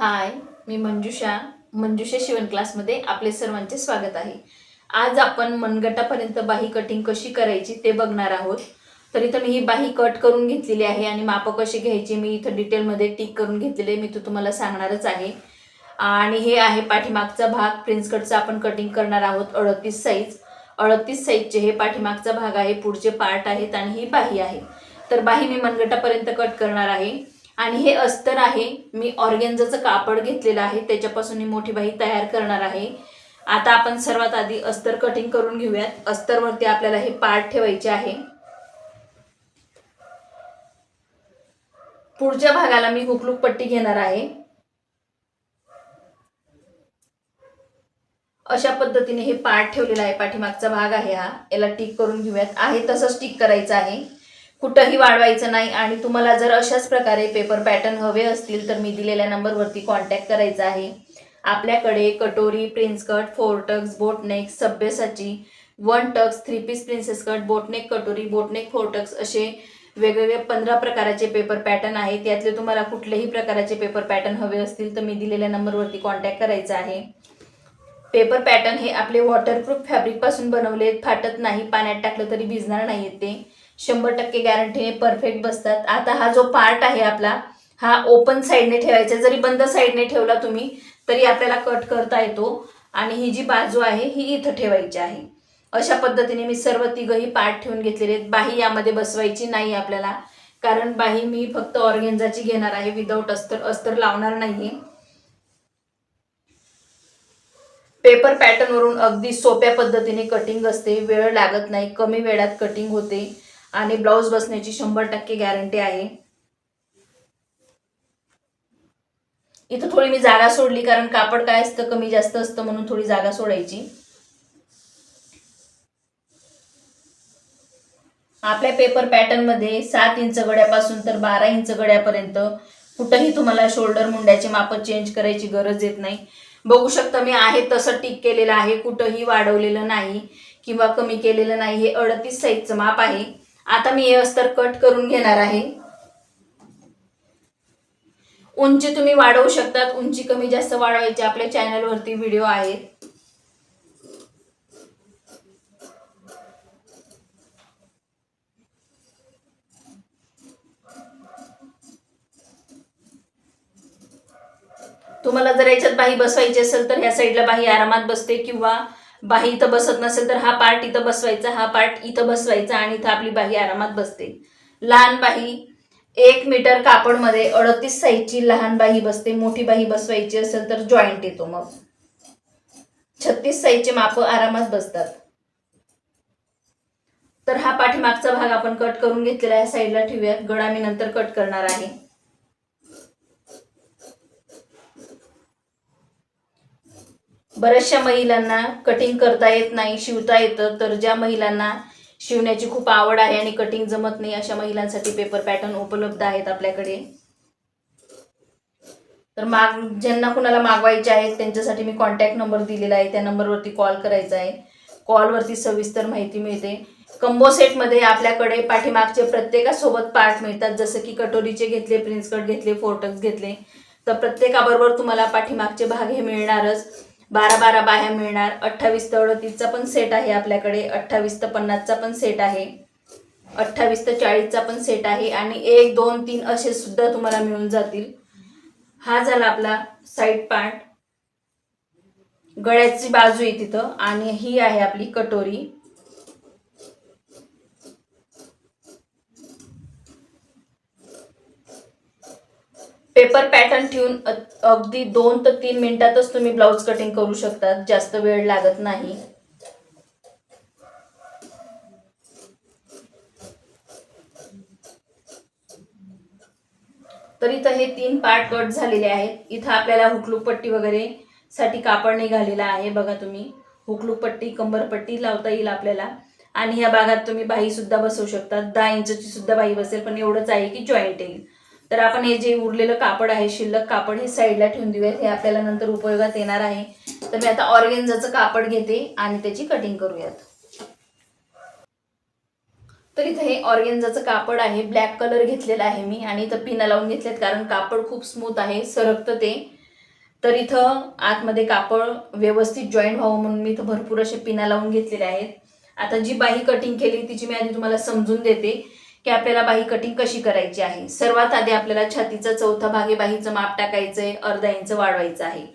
हाय मी मंजुषा. मंजुषा शिवण क्लासमध्ये आपले सर्वांचे स्वागत आहे. आज आपण मनगटापर्यंत बाही कटिंग कशी करायची ते बघणार आहोत. तर इथं मी ही बाही कट करून घेतलेली आहे आणि मापं कशी घ्यायची मी इथं डिटेलमध्ये टिक करून घेतलेले मी तो तुम्हाला सांगणारच आहे. आणि हे आहे पाठीमागचा भाग. प्रिन्स कटचा आपण कटिंग करणार आहोत अडतीस साईज अडतीस साईजचे हे पाठीमागचा भाग आहे पुढचे पार्ट आहेत आणि ही बाही आहे. तर बाही मी मनगटापर्यंत कट करणार आहे. आणि हे अस्तर आहे. मी ऑर्गेन्झाचं कापड घेतलेलं आहे. त्याच्यापासून मी मोठी बाई तयार करणार आहे. आता आपण सर्वात आधी अस्तर कटिंग करून घेऊयात. अस्तरवरती आपल्याला हे पार्ट ठेवायचे आहे. पुढच्या भागाला मी हुकलूक पट्टी घेणार आहे. अशा पद्धतीने हे पार्ट ठेवलेला आहे. पाठीमागचा भाग आहे हा. याला टिक करून घेऊयात. आहे तसंच टिक करायचं आहे. कुठंही वाढवायचं नाही आणि तुम्हाला जर अशाच प्रकारे पेपर पॅटर्न हवे असतील तर मी दिलेल्या नंबरवरती कॉन्टॅक्ट करायचा आहे. आपल्याकडे कटोरी prince cut four tucks boatneck सभ्यसाची one tucks three piece princess cut boatneck कटोरी बोटनेक फोर टक्स असे वेगवेगळे पंधरा प्रकाराचे पेपर पॅटर्न आहेत. त्यातले तुम्हाला कुठल्याही प्रकाराचे पेपर पॅटर्न हवे असतील तर मी दिलेल्या नंबरवरती कॉन्टॅक्ट करायचा आहे. पेपर पॅटर्न हे आपले वॉटरप्रूफ फॅब्रिकपासून बनवले फाटत नाही पाण्यात टाकलं तरी भिजणार नाही ते. शंभर टक्के गॅरंटीने परफेक्ट बसतात. आता हा जो पार्ट आहे आपला हा ओपन साईडने ठेवायचा. जरी बंद साईडने ठेवला तुम्ही तरी आपल्याला कट करता येतो. आणि ही जी बाजू आहे ही इथं ठेवायची आहे. अशा पद्धतीने मी सर्व तिघही पार्ट ठेवून घेतलेले आहेत. बाही यामध्ये बसवायची नाही आपल्याला. कारण बाही मी फक्त ऑर्गेन्झाची घेणार आहे. विदाऊट अस्तर अस्तर लावणार नाहीये. पेपर पॅटर्नवरून अगदी सोप्या पद्धतीने कटिंग असते. वेळ लागत नाही. कमी वेळात कटिंग होते. आणि ब्लाऊज बसण्याची शंभर टक्के गॅरंटी आहे. इथं थोडी मी जागा सोडली कारण कापड काय असतं कमी जास्त असतं म्हणून थोडी जागा सोडायची. आपल्या पेपर पॅटर्नमध्ये सात इंच गड्यापासून तर बारा इंच गड्यापर्यंत कुठंही तुम्हाला शोल्डर मुंड्याचे माप चेंज करायची गरज येत नाही. बघू शकता मी आहे तसं टिक केलेलं आहे कुठंही वाढवलेलं नाही किंवा कमी केलेलं नाही हे अडतीस साईजचं माप आहे. आता मी हे अस्तर कट करून घेणार आहे. उंची तुम्ही वाढवू शकतात. उंची कमी जास्त वाढवायची आपल्या चॅनलवरती व्हिडिओ आहेत तुम्हाला जर याच्यात बाही बसवायची असेल तर ह्या साईडला बाही आरामात बसते किंवा बाही इथं बसत नसेल तर हा पार्ट इथं बसवायचा हा पार्ट इथं बसवायचा आणि इथं आपली बाही आरामात बसते. लहान बाही एक मीटर कापडमध्ये अडतीस साईजची लहान बाही बसते मोठी बाही बसवायची असेल तर जॉईंट येतो मग. छत्तीस साईजचे माप आरामात बसतात. तर हा पाठीमागचा भाग आपण कट करून घेतलेला आहे साईडला ठेवूया गळा मी नंतर कट करणार आहे. बऱ्याचशा महिलांना कटिंग करता येत नाही शिवता येतं. तर ज्या महिलांना शिवण्याची खूप आवड आहे आणि कटिंग जमत नाही अशा महिलांसाठी पेपर पॅटर्न उपलब्ध आहेत आपल्याकडे. तर माग ज्यांना कुणाला मागवायचे आहेत त्यांच्यासाठी मी कॉन्टॅक्ट नंबर दिलेला आहे. त्या नंबरवरती कॉल करायचा आहे. कॉलवरती सविस्तर माहिती मिळते. कंबो सेटमध्ये आपल्याकडे पाठीमागचे प्रत्येकासोबत पार्ट मिळतात. जसं की कटोरीचे घेतले प्रिन्स कट घेतले फोर्टक्स घेतले. तर प्रत्येकाबरोबर तुम्हाला पाठीमागचे भाग हे मिळणारच. बारा बारा बाह्या मिळणार. अठ्ठावीस ते अडतीसचा पण सेट आहे आपल्याकडे. अठ्ठावीस तर पन्नासचा पण सेट आहे. अठ्ठावीस तर चाळीसचा पण सेट आहे. आणि एक दोन तीन असे सुद्धा तुम्हाला मिळून जातील. हा झाला आपला साईड पार्ट गळ्याची बाजू आहे तिथं. आणि ही आहे आपली कटोरी. पेपर पॅटर्न ठेवून अगदी दोन ते तीन मिनिटातच तुम्ही ब्लाऊज कटिंग करू शकता जास्त वेळ लागत नाही. तर इथं हे तीन पार्ट कट झालेले आहेत. इथं आपल्याला हुकलूक पट्टी वगैरे साठी कापड निघालेला आहे. बघा तुम्ही. हुकलूक पट्टी कंबरपट्टी लावता येईल आपल्याला. आणि ह्या भागात तुम्ही बाही सुद्धा बसवू शकता. दहा इंचची सुद्धा बाही बसेल पण एवढंच आहे की जॉईंट येईल तर आपण हे जे उरलेलं कापड आहे शिल्लक कापड हे साईडला ठेवून देऊयात. हे आपल्याला नंतर उपयोगात येणार आहे. तर मी आता ऑर्गेन्झाचं कापड घेते आणि त्याची कटिंग करूयात. तर इथं हे ऑर्गेन्झाचं कापड आहे. ब्लॅक कलर घेतलेला आहे मी आणि इथं पिना लावून घेतलेत कारण कापड खूप स्मूथ आहे सरकतं ते. तर इथं आतमध्ये कापड व्यवस्थित जॉईन व्हावं म्हणून मी इथं भरपूर असे पिना लावून घेतलेले आहेत. आता जी बाही कटिंग केली तिची मी आधी तुम्हाला समजून देते. की आपल्याला बाही कटिंग कशी करायची आहे. सर्वात आधी आपल्याला छातीचा चौथा भाग आहे बाहीचं माप टाकायचं आहे अर्धा इंच वाढवायचं आहे.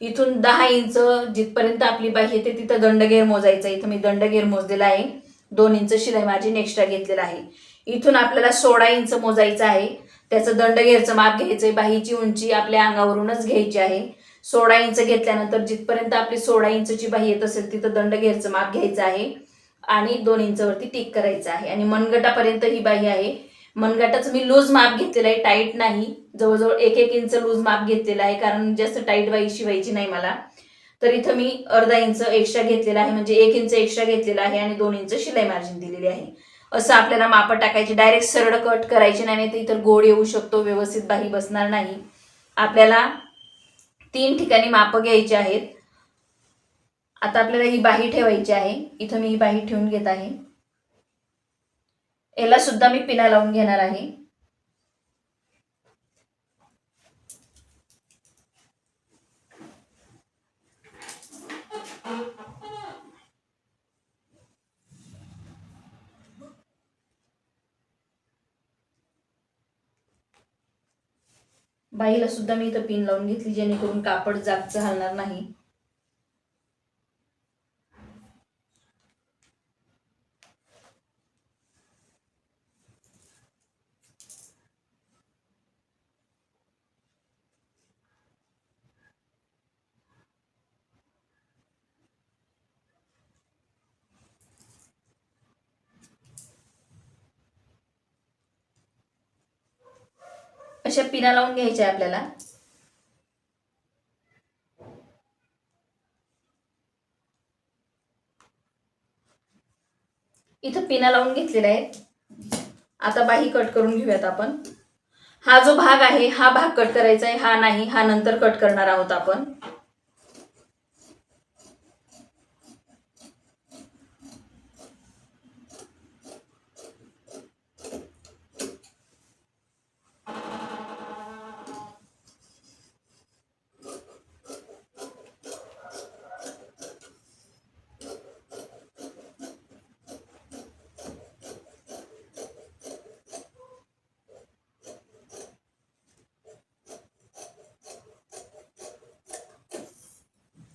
इथून दहा इंच जिथपर्यंत आपली बाही येते तिथं दंडगेर मोजायचं आहे. इथं मी दंडगेर मोजलेला आहे. दोन इंच शिलाई माझी एक्स्ट्रा घेतलेला आहे. इथून आपल्याला सोळा इंच मोजायचं आहे. त्याचं दंडगेरचं माप घ्यायचं आहे बाहीची उंची आपल्या अंगावरूनच घ्यायची आहे. सोळा इंच घेतल्यानंतर जिथपर्यंत आपली सोळा इंचची बाही येत असेल तिथं दंडगेरचं माप घ्यायचं आहे. आणि दोन इंचवरती टिक करायचं आहे. आणि मनगटापर्यंत ही बाही आहे. मनगटाचं मी लूज माप घेतलेलं आहे. टाईट नाही. जवळजवळ एक एक इंच लूज माप घेतलेलं आहे. कारण जास्त टाईट बाई शिवायची नाही मला. तर इथं मी अर्धा इंच एक्स्ट्रा घेतलेला आहे. म्हणजे एक इंच एक्स्ट्रा घेतलेला आहे आणि दोन इंच शिलाई मार्जिन दिलेली आहे. असं आपल्याला मापं टाकायची. डायरेक्ट सरळ कट करायची नाही. तर इतर गोड येऊ शकतो. व्यवस्थित बाही बसणार नाही. आपल्याला तीन ठिकाणी मापं घ्यायची आहेत. आता आपल्याला ही बाही ठेवायची आहे. इथं मी ही बाही ठेवून घेत आहे. याला सुद्धा मी पिना लावून घेणार आहे. बाईला सुद्धा मी इथं पिन लावून घेतली जेणेकरून कापड जागचं हलणार नाही. अशा पिना लावून घ्यायच्या आपल्याला. इथं पिना लावून घेतलेल्या आहेत आता बाही कट करून घेऊयात आपण. हा जो भाग आहे हा भाग कट करायचा आहे हा नाही हा नंतर कट करणार आहोत आपण.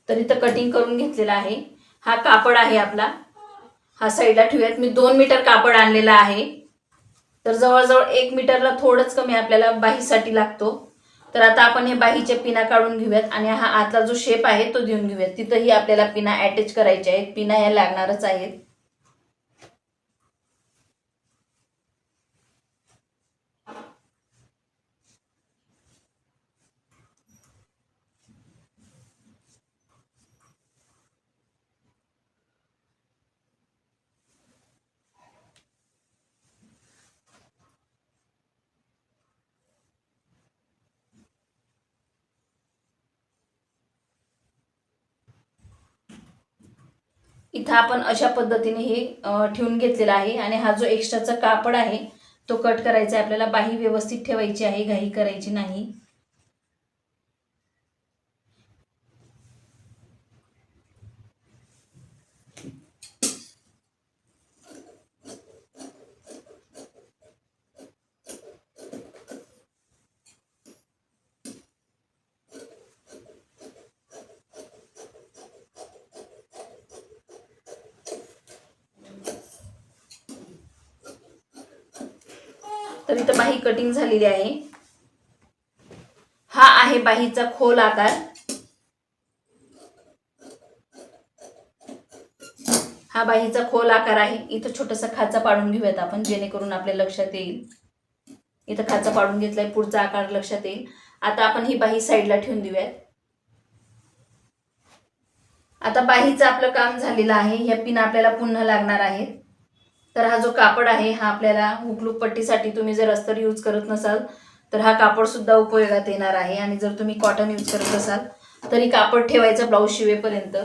तर इथं कटिंग करून घेतलेला आहे. हा कापड आहे आपला. हा साईडला ठेवूयात. मी दोन मीटर कापड आणलेला आहे. तर जवळजवळ एक मीटरला थोडंच कमी आपल्याला बाहीसाठी लागतो. तर आता आपण हे बाहीच्या पिना काढून घेऊयात आणि हा आतला जो शेप आहे तो देऊन घेऊयात. तिथंही आपल्याला पिना अटॅच करायच्या आहेत. पिना ह्या लागणारच आहेत. इथं आपण अशा पद्धतीने हे ठेवून घेतलेला आहे आणि हा जो एक्स्ट्राचा कापड आहे तो कट करायचा आहे. आपल्याला बाही व्यवस्थित ठेवायची आहे घाई करायची नाही. तर इथं बाही कटिंग झालेली आहे. हा आहे बाहीचा खोल आकार. हा बाहीचा खोल आकार आहे. इथं छोटासा खाचा पाडून घेऊयात आपण जेणेकरून आपल्या लक्षात येईल. इथं खाचा पाडून घेतलाय पुढचा आकार लक्षात येईल. आता आपण ही बाही साईडला ठेवून देऊयात. आता बाहीचं आपलं काम झालेलं आहे. ह्या पिन आपल्याला पुन्हा लागणार आहेत. तर हा जो कापड आहे हा आपल्याला हुकलूक पट्टीसाठी तुम्ही जर अस्तर यूज करत नसाल तर हा कापड सुद्धा उपयोगात येणार आहे. आणि जर तुम्ही कॉटन यूज करत असाल तरी कापड ठेवायचं ब्लाऊज शिवेपर्यंत.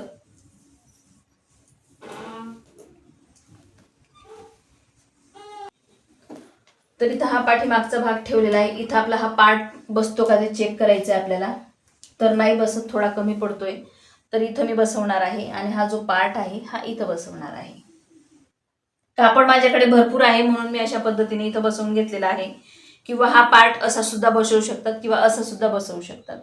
तर इथं हा पाठीमागचा भाग ठेवलेला आहे. इथं आपला हा पार्ट बसतो का ते चेक करायचं आहे आपल्याला. तर नाही बसत थोडा कमी पडतोय. तर इथं मी बसवणार आहे. आणि हा जो पार्ट आहे हा इथं बसवणार आहे. कापड माझ्याकडे भरपूर आहे म्हणून मी अशा पद्धतीने इथं बसवून घेतलेला आहे. किंवा हा पार्ट असा सुद्धा बसवू शकतात किंवा असं सुद्धा बसवू शकतात.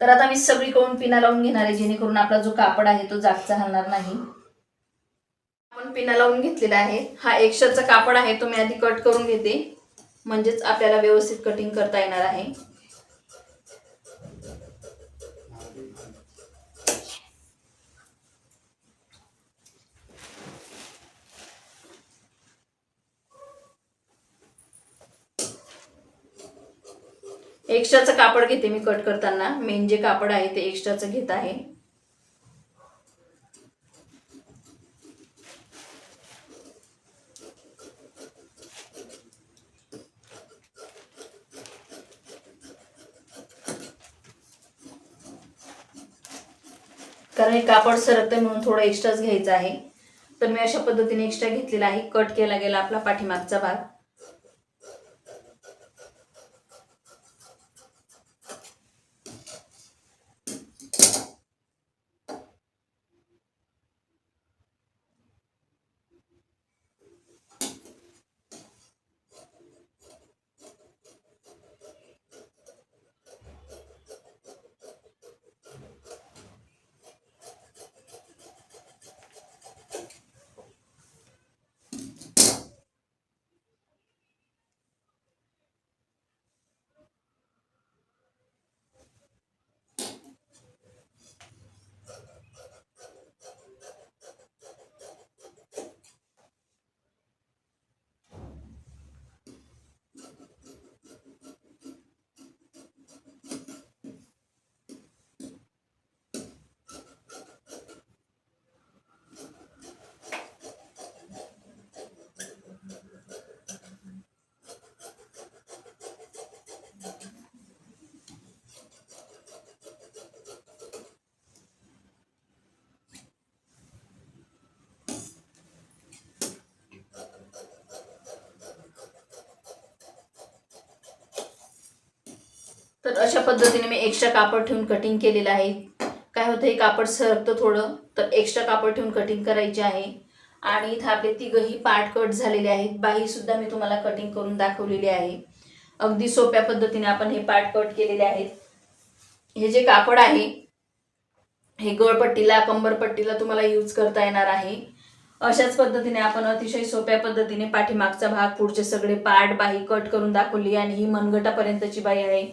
तर आता मी सगळीकडून पिना लावून घेणार आहे जेणेकरून आपला जो कापड आहे तो जागचा हलणार नाही. आपण पिना लावून घेतलेला आहे. हा एक्स्ट्राचा कापड आहे तो मी आधी कट करून घेते. म्हणजेच आपल्याला व्यवस्थित कटिंग करता येणार आहे. एक्स्ट्राचं कापड घेते मी कट करताना. मेन जे कापड आहे ते एक्स्ट्राचं घेत आहे. कारण हे कापड सरकतं म्हणून थोडं एक्स्ट्राच घ्यायचं आहे. तर मी अशा पद्धतीने एक्स्ट्रा घेतलेला आहे. कट केला गेला आपला पाठीमागचा भाग. तर अशा पद्धतीने मी एक्स्ट्रा कापड ठेवून कटिंग केलेलं आहे. काय होतं हे कापड सरकतं थोडं तर एक्स्ट्रा कापड ठेवून कटिंग करायचे आहे. आणि इथं आपले तिघंही पार्ट कट झालेले आहेत. बाहीसुद्धा मी तुम्हाला कटिंग करून दाखवलेली आहे. अगदी सोप्या पद्धतीने आपण हे पार्ट कट केलेले आहेत. हे जे कापड आहे हे गळपट्टीला कंबरपट्टीला तुम्हाला यूज करता येणार आहे. अशाच पद्धतीने आपण अतिशय सोप्या पद्धतीने पाठीमागचा भाग पुढचे सगळे पार्ट बाही कट करून दाखवली आणि ही मनगटापर्यंतची बाई आहे.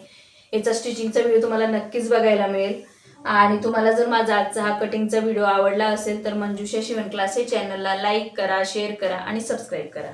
याचा स्टिचिंगचा व्हिडिओ तुम्हाला नक्कीच बघायला मिळेल. आणि तुम्हाला जर माझा आजचा हा कटिंगचा व्हिडिओ आवडला असेल तर मंजुषा शिवण क्लास हे चॅनलला लाईक करा शेअर करा आणि सबस्क्राईब करा.